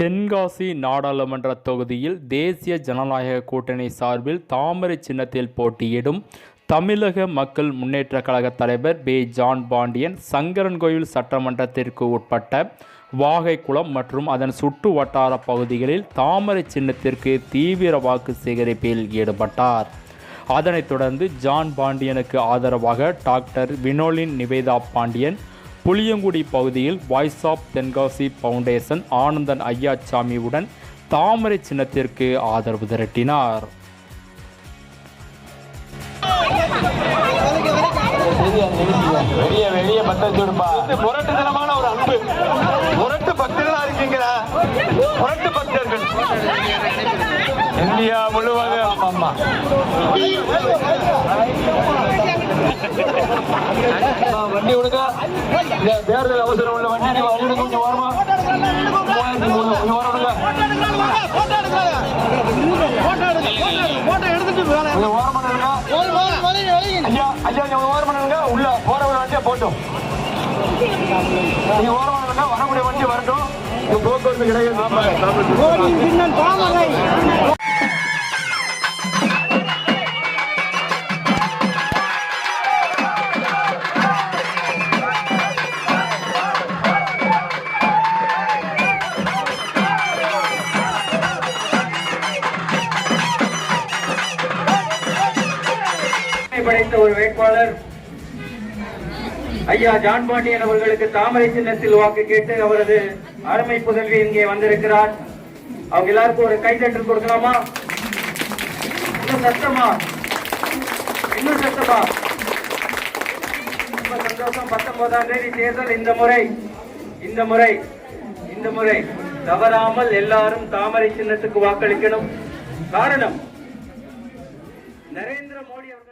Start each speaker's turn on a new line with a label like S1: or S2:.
S1: தென்காசி நாடாளுமன்ற தொகுதியில் தேசிய ஜனநாயக கூட்டணி சார்பில் தாமரை சின்னத்தில் போட்டியிடும் தமிழக மக்கள் முன்னேற்றக் கழக தலைவர் பே. ஜான் பாண்டியன் சங்கரன்கோயில் சட்டமன்றத்திற்கு உட்பட்ட வாகைக்குளம் மற்றும் அதன் சுற்று வட்டார பகுதிகளில் தாமரை சின்னத்திற்கு தீவிர வாக்கு சேகரிப்பில் ஈடுபட்டார். அதனைத் தொடர்ந்து ஜான் பாண்டியனுக்கு ஆதரவாக டாக்டர் வினோலின் நிவேதா பாண்டியன் புளியங்குடி பகுதியில் voice of Tenkasi foundation Anandan ஐயாச்சாமியுடன் தாமரை சின்னத்திற்கு ஆதரவு திரட்டினார்.
S2: முரட்டுத்தனமான ஒரு அன்பு. முரட்டு பக்தர்களா இருக்கீங்களா? முரட்டு பக்தர்கள். இந்தியா முழுவதும் ஆமா வண்டி விடுங்க இந்த தேர்தல் அவசரம் உள்ள வண்டி நீ வண்டி கொஞ்சம் ஓரமா. கொஞ்சம் ஓரம் விடுங்க கொஞ்சம் ஓரமா நில்லுங்க. ஐயா ஐயா நீங்க ஓரம் பண்ணுங்க உள்ள போற ஒரு வண்டியை போட்டும். நீங்க ஓரம் பண்ணுங்க வரக்கூடிய வண்டி வரட்டும். போக்குவரத்து கிடையாது.
S3: சாதனை படைத்த ஒரு வேட்பாளர். ஐயா ஜான் பாண்டியன் அவர்களுக்கு தாமரை சின்னத்தில் வாக்கு கேட்டு அவரது அருமை புதல்வி இங்கே வந்திருக்கிறார். அவங்க எல்லாருக்கும் ஒரு கைதட்டல் கொடுக்கலாமா? இன்னும் சத்தமா? இன்னும் சத்தமா? ரொம்ப சந்தோஷம். பத்தொன்பதாம் தேதி தேர்தல் இந்த முறை. இந்த முறை. இந்த முறை. தவறாமல் எல்லாரும் தாமரை சின்னத்துக்கு வாக்களிக்கணும். காரணம் நரேந்திர மோடி அவர்கள்